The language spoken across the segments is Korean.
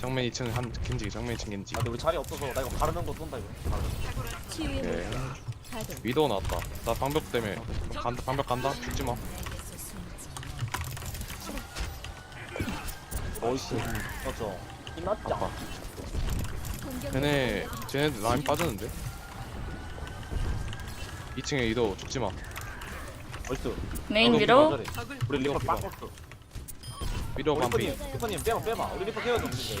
정면 2층 한 겐지 정면 2층 겐지. 아 근데 우리 자리 없어서 나 이거 바르는 거 쏜다 이거. 치유의 오케이 물결 가동 위도우 나왔다. 나 방벽 때문에 간다 방벽 간다? 죽지마. 어이씨. 맞죠. 공격 쟤네 쟤네 라인 빠졌는데? 2층에 위도우 죽지마. 어이씨. 메인 위로? 우리 리퍼 리퍼, 빠졌어 우리 반피 리퍼님 리퍼님 빼마 빼마 우리 리퍼 케어 좀 주세요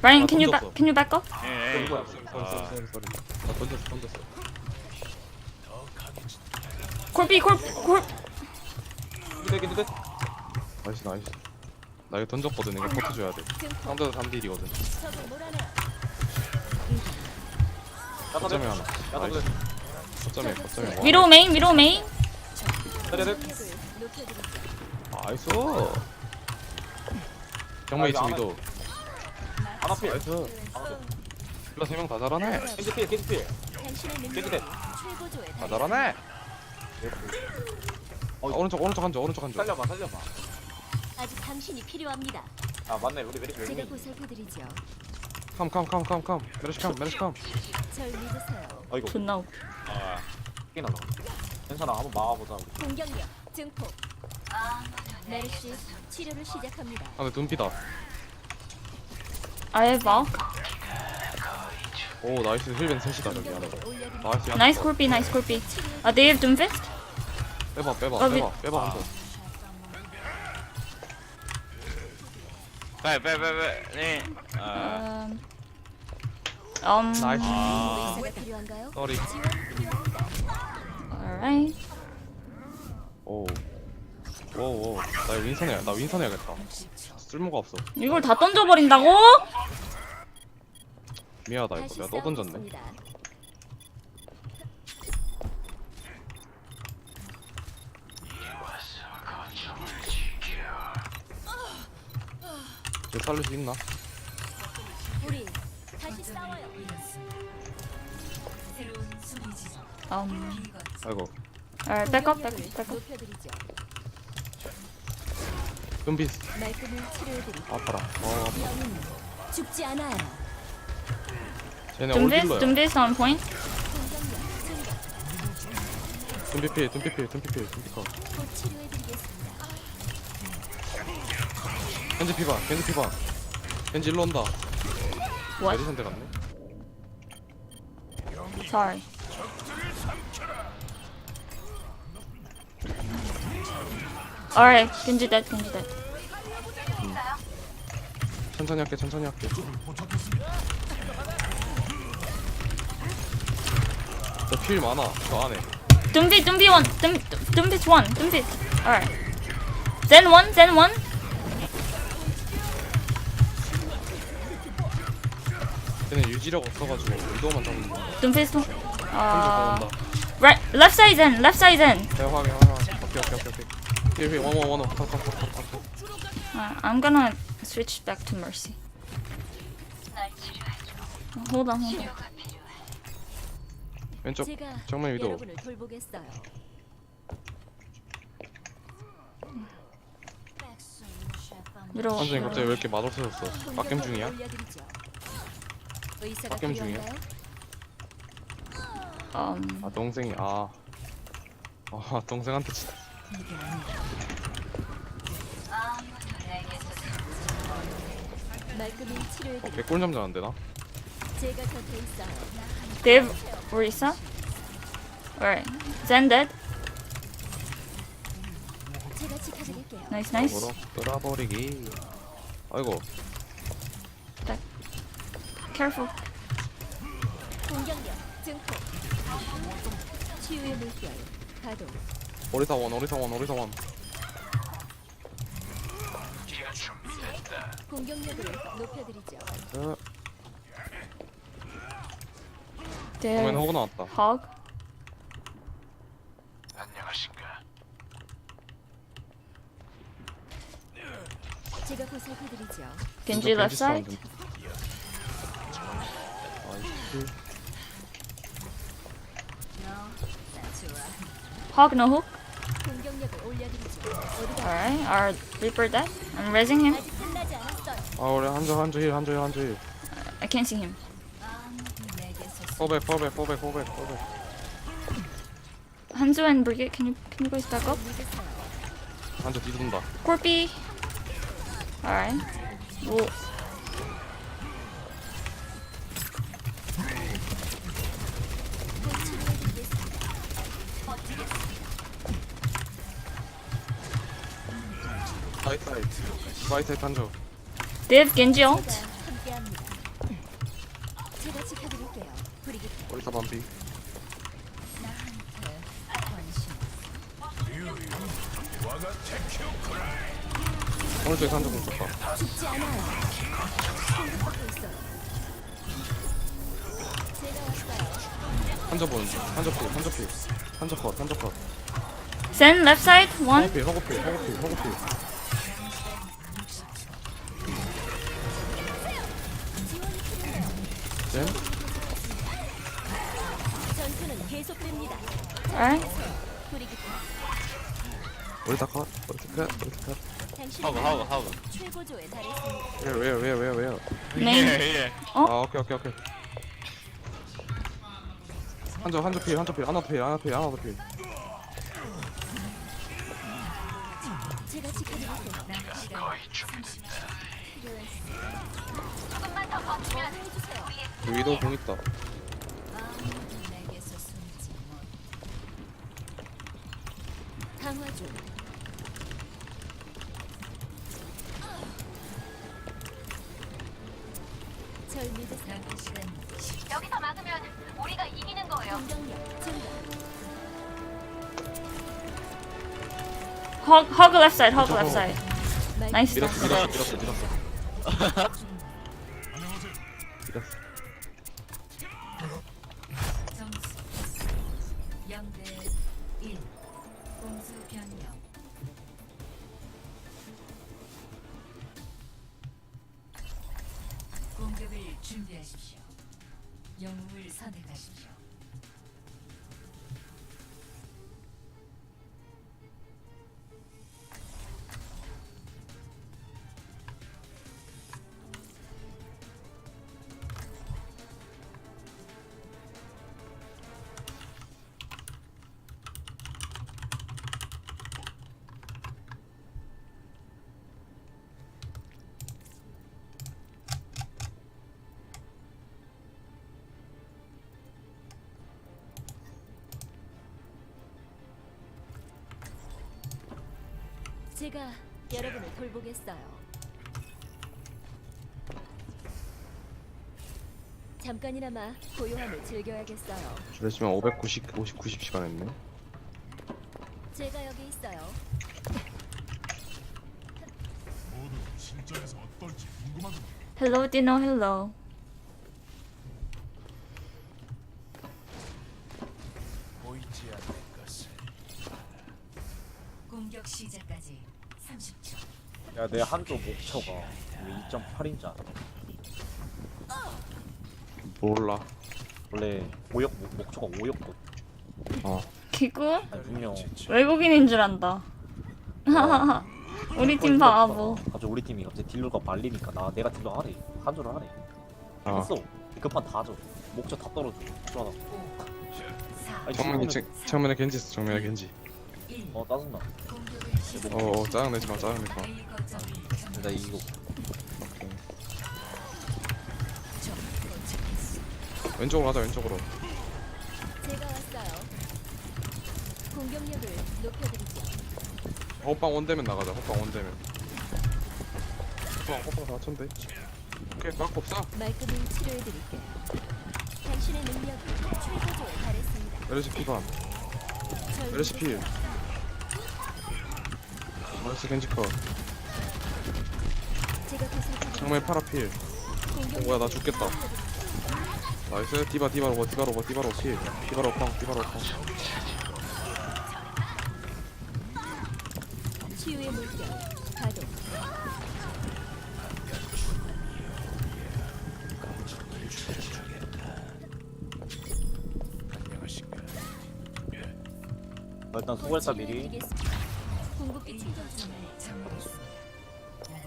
Brian 아, can you back can you up? 던졌어. 던졌어. 기대 기대 나이스 나이스. 나 이거 던졌거든. 이거 버텨줘야 돼. 증폭 상대도 3딜이거든. 적을 몰아내요 야타 거점에 대 하나. 나이스 거점에 와. 위로 메인 위로 메인. 을 높여드리죠 나이스. 정면 아, 2층 이거 위도우 안 앞에 나이스. 일러 3명 다 잘하네. 겐지 필 겐지 필. 당신의 능력 최고조에 다 달해 잘하네. 어, 아, 오른쪽 오른쪽 한쪽 오른쪽 한쪽 살려봐 살려봐. 아직 당신이 필요합니다. 아 맞네. 우리 메리 제가 보살펴드리죠. 컴컴컴컴컴. 메르시 컴 메르시 컴. 절 믿으세요. 아이고. 존나. 웃겨. 아끼 날라 괜찮아. 한번 막아보자 우리. 공격력 증폭 메르시 치료를 시작합니다. 아 근데 둔피다 아예 봐. 오 나이스. 힐벤 셋이다 저기 올려드리죠 나이스. 야 나이스 콜비 나이스 콜비 아 they have doomfist? 빼봐 빼봐 어, 위- 빼봐 빼봐 한 번. 빼 빼 빼빼. 아. um um 나이스. 의사가 필요한가요? 쏘리. 지원 필요합니다 alright 오 오오. 나 윈선 해야 나 윈선 해야겠다. 쓸모가 없어. 이걸 다 던져버린다고? 미안하다 이거. 내가 또 던졌네. 쟤 살릴 수 있나? um 아이고. back up back 공격력 치료해드리죠 아파라. 어 아파 영웅 죽지 않아요. 쟤네 doomfist on point 공격력 증가 둔피 필 둔피 필 둔피 필 둔피 컷. 곧 치료해드리겠습니다. 겐지 피봐 겐지 피봐 겐지 일로 온다. What? 메리선대 갔네? Sorry. Alright genji dead genji dead 천천히 할게 천천히 할게 저필 많아 저 안에 doom doomfist one doomfist alright zen one zen one 쟤네 유지력 없어가지고 위도만 잡는 거 doomfist one 혼자 uh 나온다 right left side zen left side zen 대 확인 확인 오케이 오케이 오케이 오케이 힐 원원 원원 컷컷컷컷 Uh, I'm gonna switch back to Mercy. Hold on, hold on. 왼쪽 제가 정면 위도 여러분을 돌보겠어요. 선생님 갑자기 왜 이렇게 맛없어졌어 빡겜 중이야? 올려드리죠. 의사가 빡겜 중이야? 필요한가요? Um, 아 동생이 아 아, 동생한테 진짜 말끔히 꿀잠 자 안 되나? 제가 곁에 있어요. Dave, Risa. Alright. Zen dead. 제가 지켜드릴게요. Nice, nice. 끌어버리기 아이고 Careful. 공격력 증폭. 치유의 물결 가동. 오리사원 오리사원 오리사원 공격력을 높여드리죠. 어, 정면 Dave. 호구 나왔다 Hog. 안녕하신가 제가 보살펴드리죠. Genji left side. 나이스 Hog no hook. 공격력을 올려드리죠. 어디가 Alright. Our Reaper dead. I'm raising him. 아직 끝나지 않았어요. 아 우리 한조 한조 힐 한조 힐 한조 힐 I can't see him. 포백 포백 포백 포백 포백 Hanzo and Brigitte, can you can you guys back up? 한조 뒤돈다 Corpy. Alright. Well, 곧 치료해드리겠습니다. 사이트 사이트 사이트 한조 함께합니다. 제가 지켜드릴게요. 브리기트. 어디서 반피 오른쪽에. 제가 왔어요. 한조 보는 중 한조 필 한조 필 한조 컷 한조 컷 Zen left side one. 허그필 허그필 허그필 허그필 계속됩니다. Alright. 브리기트. 우리 다 컷? 우리 다 컷? 우리 다 컷? 하고 하고 하고. 왜요 왜요 왜요 왜요 왜요 Main. 예. 아 오케이 오케이 오케이 한조 한조 필 한조 필 하나 필 하나 필 하나 필 위도 공 있다 내게서 숨지 강화 중. 절 믿으세요. 여기서 막으면 우리가 이기는 거예요. 공격력 증가. Hog hog left side. Hog left side. Nice. 밀었어 밀었어 밀었어 0대 1 공수 변경. 공격을 준비하십시오. 영웅을 선택하십시오 제가 여러분을 돌보겠어요. 잠깐이나마 고요함을 즐겨야겠어요. 주례시면 590 50 90 시간 했네 제가 여기 있어요. Hello, Dino. Hello. 보이지 않는 것을. 공격 시작까지 30초 야 내 한조 목표가 왜 2.8인지 알아? 몰라 원래 5역 목, 목표가 5였거든. 어 기구? 아니 분명 외국인인 줄 안다. 우리 팀 바보. 갑자기 우리 팀이 갑자기 딜러가 말리니까 나 내가 딜러 하래 한조를 하래 아. 했어 급한 다 줘. 목표 다 떨어져 좋아 4 아니 정면에 정- 정면에 겐지 있어 정면에 겐지 1어 짜증나 어 어 짜증 내지 마 짜증 내지 마 A 거점을 점령 나 이거 오케이. 왼쪽으로 가자 왼쪽으로 제가 왔어요. 공격력을 높여드리죠. 호빵 온대면 나가자 호빵 온대면 호빵 호빵 다 천대 오케이 깎고 없어 말끔히 치료해드릴게요. 당신의 능력이 최고조에 달했습니다. 메르시 피반 절 메르 시필 믿으세요. 메르시 겐지 컷 제가 보살펴드리죠. 정면 파라 필 어, 뭐야, 나 죽겠다. 나이스 디바 디바 로버 디바 로버 디바 로버 필 디바 로버 펑 디바 로버 펑. 안녕하신가. 일단 수고했다 미리. 궁극기 충전 중.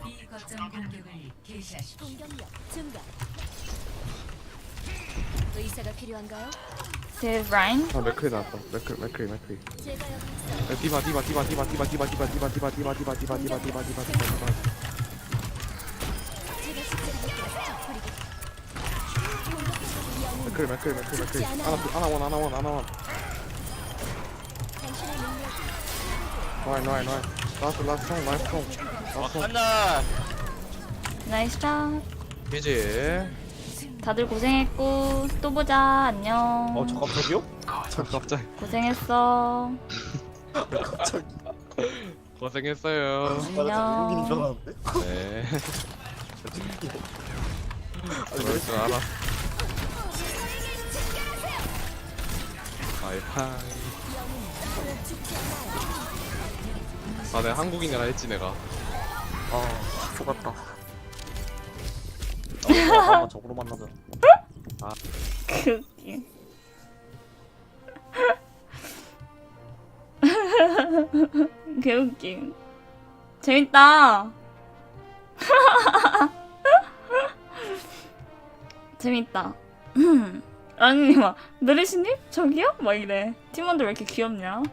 B 거점 공격을 개시하십시오. 공격력 증가. 의사가 필요한가요? There's Ryan. 아 맥크리 나왔다 맥크리 맥크리 맥크리 제가 여기 있어. 야, 디바 디바 디바 디바 디바 디바 디바 디바 디바 디바 디바 디바 디바 디바 디바 디바 디바 제가 시작할게요. 버리고. 맥크리 맥크리 맥크리 맥크리 하나 하나 원 하나 원 하나 원 당신의 능력이 나이 나이 나이 라스트 라스트 총 라스트 총 라스트 총 한나 Nice job. 이제 다들 고생했고 또 보자. 안녕. 어 잠깐 저기요? 저 갑자기 고생했어. 고생했어요 안녕. 네 그럴 줄 알아 바이바이 아 내가 한국인이라 했지 내가 아 속았다 한번 적으로 만나자 그 웃기. 개웃김. 재밌다. 재밌다. 아니 막 느리시님 저기요? 막 이래. 팀원들 왜 이렇게 귀엽냐?